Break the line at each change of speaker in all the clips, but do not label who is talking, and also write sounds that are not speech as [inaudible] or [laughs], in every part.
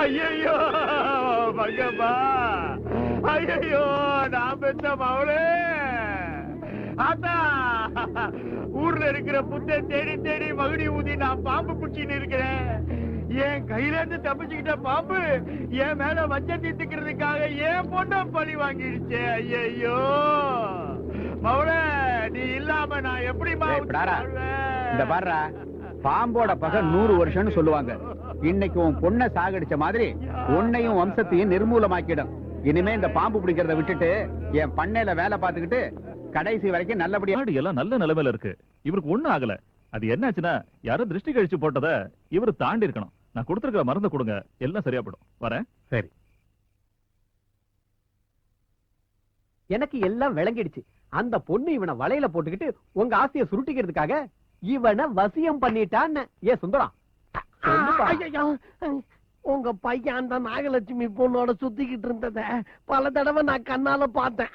ஐயோ மங்கம்மா ஐயோ நான் பெத்த மவளே. ஆத்தா ஊர்ல இருக்கிற புத்த தேடி தேடி மகுடி ஊதி நான் பாம்பு பிடிச்சின்னு இருக்கிறேன். என் கையில இருந்து தப்பிச்சுக்கிட்ட பாம்பு என் மேல வச்ச தீத்துக்கிறதுக்காக என் பொண்ண பழி வாங்கிடுச்சே. ஐயோ மவளே நீ இல்லாம நான். வாழ்வேன்?
இந்த பாருடா. பாம்போட பகை நூறு வருஷம்னு சொல்லுவாங்க. இன்னைக்கு உன் பொண்ண சாகடிச்ச மாதிரி உன்னையும் வம்சத்தையும் நிர்மூலமாக்கிடும். இனிமே இந்த பாம்பு பிடிக்கிறத விட்டுட்டு என் பண்ணையில வேலை பார்த்துக்கிட்டு கடைசி வரைக்கும் நல்லபடியா
எல்லாம் நல்ல நிலைமையில இருக்கு. இவருக்கு ஒண்ணும் ஆகல. அது என்னாச்சுன்னா யாரோ திருஷ்டி கழிச்சு போட்டத இவரு தாண்டி இருக்கணும். நான் கொடுத்துருக்கிற மருந்து கொடுங்க. எல்லாம் சரியா போயிடும் வரேன்.
சரி.
எனக்கு எல்லாம் விளங்கிடுச்சு. அந்த பொண்ணு இவனை வலையில போட்டுக்கிட்டு உங்க ஆசைய சுருட்டிக்கிறதுக்காக இவனை வசியம் பண்ணிட்டான்னு. ஏ சுந்தரம்.
உங்க பையன் அந்த நாகலட்சுமி பொண்ணோட சுத்திக்கிட்டு இருந்தத பல தடவை நான் கண்ணால பார்த்தேன்.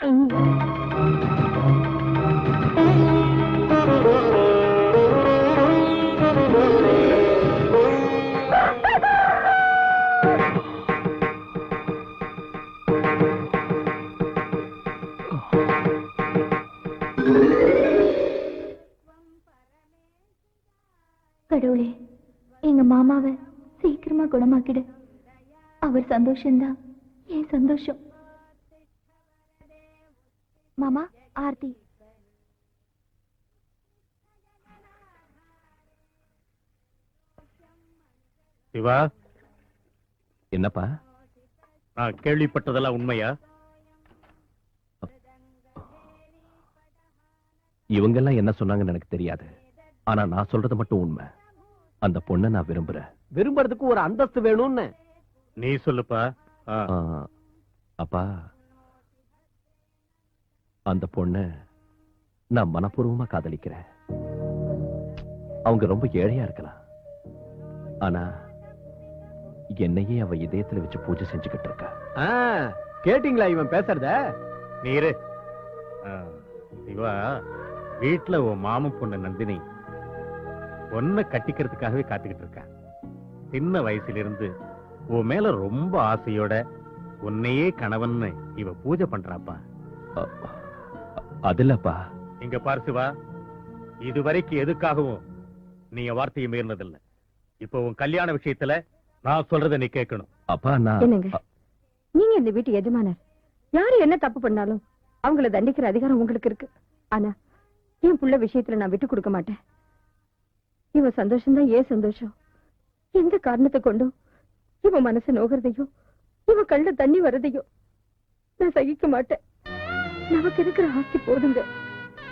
[laughs]
கடவுளே எங்க மாமாவை சீக்கிரமா குணமாக்கிடு. அவர் சந்தோஷம்தான் என் சந்தோஷம். மாமா ஆர்த்தி.
சிவா?
என்னப்பா?
நான் கேள்விப்பட்டதெல்லாம் உண்மையா?
இவங்கெல்லாம் என்ன சொன்னாங்கன்னு எனக்கு தெரியாது. ஆனா நான் சொல்றது மட்டும் உண்மை. அந்த பொண்ணை நான் விரும்புறேன்.
விரும்புறதுக்கு ஒரு அந்தஸ்து வேணும்னு.
நீ சொல்லுப்பா. ஆ.
ஆ, அப்பா அந்த பொண்ணு நான் மனப்பூர்வமா காதலிக்கிறேன். அவங்க ரொம்ப ஏழையா இருக்கலாம். ஆனா என்னையே அவ இதயத்துல வச்சு பூஜை செஞ்சுக்கிட்டு இருக்கா.
ஆ, கேட்டீங்களா இவன் பேசுறத?
நீரு ஆ, சிவா வீட்டுல உன் மாமன் பொண்ணு நந்தினி. பொண்ணை கட்டிக்கிறதுக்காகவே காத்துக்கிட்டு இருக்கா. சின்ன வயசுல இருந்து உன் மேல ரொம்ப ஆசையோட உன்னையே கணவன்னு இவ பூஜை பண்றாப்பா.
அ- அது இல்லப்பா.
இங்க பாரு சிவா இதுவரைக்கும் எதுக்காகவும் நீ என் வார்த்தையை மீறினதில்ல. இப்ப உன் கல்யாண விஷயத்துல நான் சொல்றதை நீ கேட்கணும்.
அப்பா நான்
என்னங்க? நீங்க இந்த வீட்டு எஜமானர். யாரு என்ன தப்பு பண்ணாலும் அவங்கள தண்டிக்கிற அதிகாரம் உங்களுக்கு இருக்கு. ஆனா என் புள்ள விஷயத்துல நான் விட்டு கொடுக்க மாட்டேன். இவன் சந்தோஷம்தான் ஏன் சந்தோஷம்? எந்த காரணத்தை கொண்டும் இவன் மனசு நோகிறதையோ இவன் கண்ணுல தண்ணி வர்றதையோ நான் சகிக்க மாட்டேன். நமக்கு இருக்கிற ஆஸ்தி போதுங்க.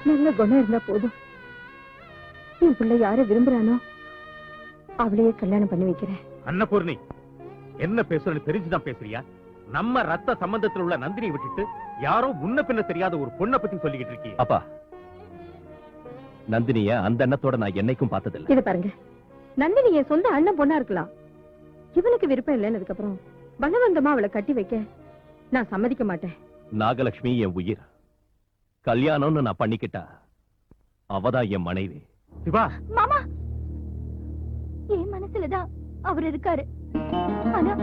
நல்ல குணம் இருந்தா போதும். என் புள்ள யாரை விரும்புறானோ அவளையே கல்யாணம் பண்ணி வைக்கிறேன்.
அன்னபூர்ணி என்ன பேசுறன்னு தெரிஞ்சுதான் பேசுறியா? நம்ம ரத்த சம்பந்தத்துல உள்ள நந்தினியை விட்டுட்டு யாரோ முன்ன பின்ன தெரியாத ஒரு பொண்ணை பத்தி சொல்லிக்கிட்டு இருக்கியே
அப்பா நந்தினிய அந்த எண்ணத்தோட நான் என்னைக்கும் பார்த்ததில்ல.
இது பாருங்க. நந்தினி என் சொந்த அண்ணன் பொண்ணா இருக்கலாம். இவனுக்கு விருப்பம் இல்லைன்னு அப்புறம் பலவந்தமா அவளை கட்டி வைக்க நான் சம்மதிக்க மாட்டேன்.
நாகலட்சுமி என் உயிர். கல்யாணம்னு நான் பண்ணிக்கிட்டா அவதான் என் மனைவி.
சிவா!
மாமா! என் மனசுலதான் அவர் இருக்காரு. ஆனா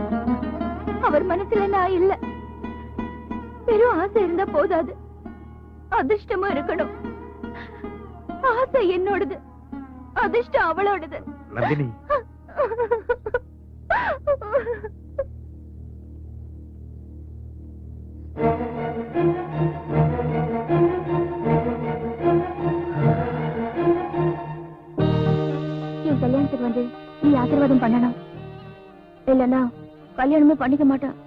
அவர் மனசுல நான் இல்ல. வெறும் ஆசை இருந்தா போதாது. அதிர்ஷ்டமும் இருக்கணும். ஆசை என்னோடது. அதிர்ஷ்டம் அவளோடது.
நந்தினி.
கல்யாணத்துக்கு வந்து நீ ஆசீர்வாதம் பண்ணணும். இல்லைன்னா கல்யாணமே பண்ணிக்க மாட்டேன்.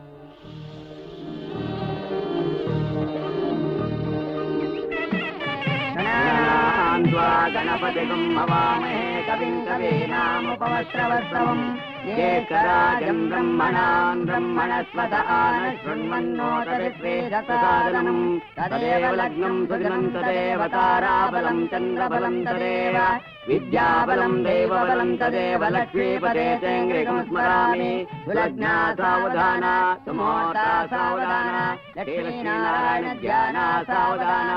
गणपति तुम् अवामहे कविम् कवीनामुपवस्त्रवत्सवम् ఏకరాజం బ్రహ్మణాం బ్రహ్మణస్వత ఆన శృణ్వన్నో తదివేదసాదనం తదేవ లగ్నం సుగనం తదేవ తారాబలం చంద్రబలం తదేవ విద్యాబలం దైవబలం తదేవ లక్ష్మీపదే చేంగ్రికం స్మరామి. సులగ్నా సావధాన సుమోత సావధాన. లక్ష్మీనారాయణ ధ్యాన సావధాన.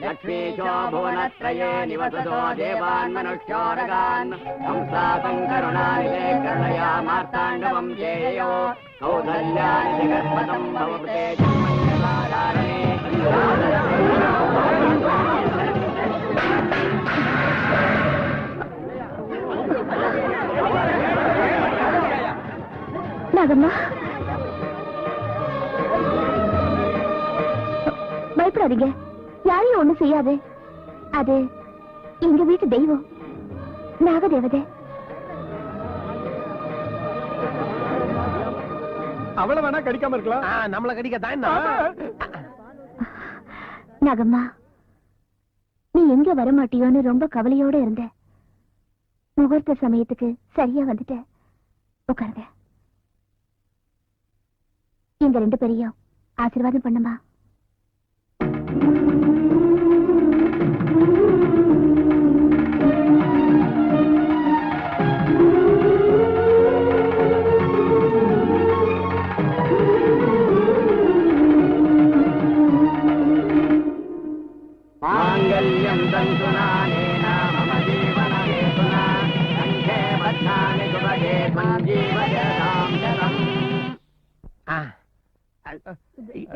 లక్ష్మీశో భువనత్రయే నివసతో దేవాన్ మనుష్యోరగాన్ హంసాపం కరుణానిదే కరుణయా मार्ताण्डवम् चेयो कौसल्यानि जगत्पदम् भवते
நாகம்மா பயப்படாதீங்க யாரையும் ஒண்ணும் செய்யாது அது எங்க வீட்டு தெய்வம் நாகதேவதை
அவள வேணா கடிக்காம இருக்கலாம்.
நம்மள கடிக்க தான்
நாகம்மா நீ எங்க வரமாட்டியோன்னு ரொம்ப கவலையோட இருந்த. முகூர்த்த சமயத்துக்கு சரியா வந்துட்ட. உட்காருங்க. எங்க ரெண்டு பேரையும் ஆசீர்வாதம் பண்ணுமா?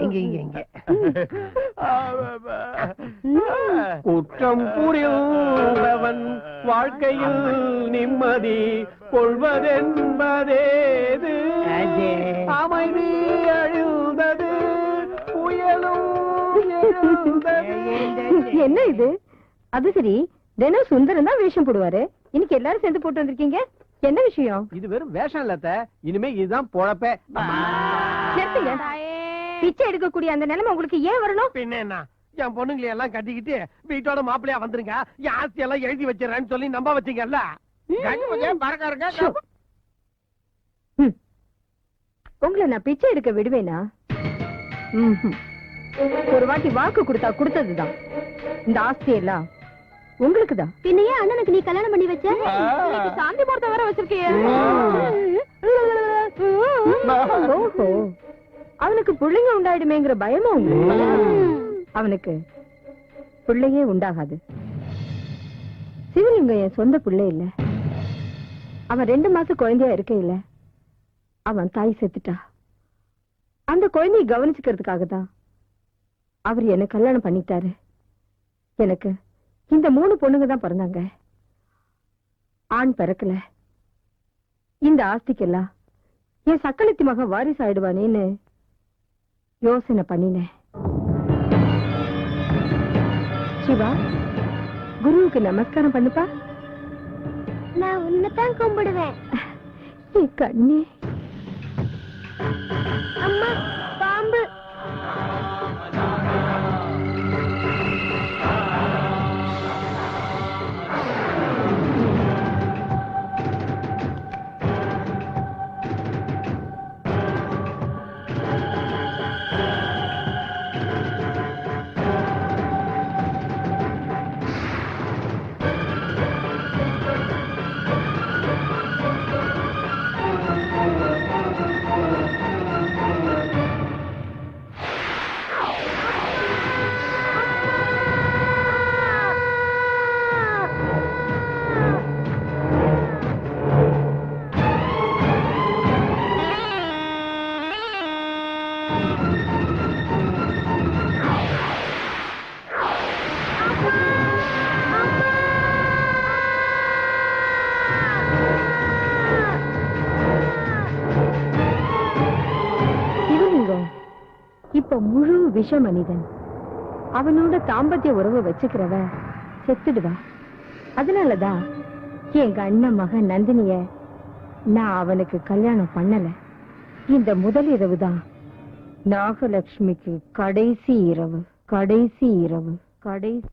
இங்க இங்க இங்க.
குற்றம் புரிந்தவன் வாழ்க்கையில் நிம்மதி கொள்வதென்பதேது. அமைதி அழுந்தது புயலும்.
என்ன இது? அது சரி தினம் சுந்தரம் தான் வேஷம் போடுவாரு. இன்னைக்கு எல்லாரும் சேர்ந்து போட்டு வந்திருக்கீங்க? என்ன விஷயம்?
இது வெறும் வேஷம் இல்ல அத்தை. இனிமே இதுதான் பொழப்பே.
நிறுத்துங்க பிச்சை எடுக்கக்கூடிய அந்த நிலைமை உங்களுக்கு ஏன் வரணும்?
பின்ன என்ன? என் பொண்ணுங்களை எல்லாம் கட்டிக்கிட்டு வீட்டோட மாப்பிள்ளையா வந்துருங்க. என் ஆஸ்தி எல்லாம் எழுதி வச்சிடறேன்னு சொல்லி நம்ப வச்சீங்கல்ல.
உங்களை நான் பிச்சை எடுக்க விடுவேனா. ஒரு வாட்டி வாக்கு கொடுத்தா கொடுத்ததுதான். இந்த ஆஸ்தி எல்லாம் உங்களுக்கு தான்
பின்னையே அண்ணனுக்கு நீ கல்யாணம் பண்ணி வச்ச?
சாந்தி முகூர்த்தம் வர வச்சிருக்கிய. அவனுக்கு பிள்ளைங்க உண்டாயிடுமேங்கிற பயமா உங்களுக்கு அவனுக்கு பிள்ளையே உண்டாகாது. சிவலிங்கம் என் சொந்த பிள்ளை இல்ல. அவன் ரெண்டு மாசம் குழந்தையா இருக்க இல்ல. அவன் தாய் செத்துட்டா. அந்த குழந்தையை கவனிச்சுக்கிறதுக்காக தான் அவர் என்ன கல்யாணம் பண்ணிட்டாரு. எனக்கு இந்த மூணு பொண்ணுங்க தான் பிறந்தாங்க. ஆண் பிறக்கல. இந்த ஆஸ்திக்கெல்லாம் என் சக்களத்தி மகன் வாரிசு ஆயிடுவானேன்னு யோசனை பண்ணினேன். சிவா குருவுக்கு நமஸ்காரம் பண்ணுப்பா?
நான் உன்னைத்தான் கும்பிடுவேன்.
கண்ணே.
அம்மா
இப்ப முழு விஷ மனிதன் அவனோட தாம்பத்திய உறவு வச்சுக்கிறவ செத்துடுவா அதனாலதான் எங்க அண்ணன் மகன் நந்தினிய நான் அவனுக்கு கல்யாணம் பண்ணல. இந்த முதல் இரவு தான் நாகலட்சுமிக்கு கடைசி இரவு கடைசி இரவு கடைசி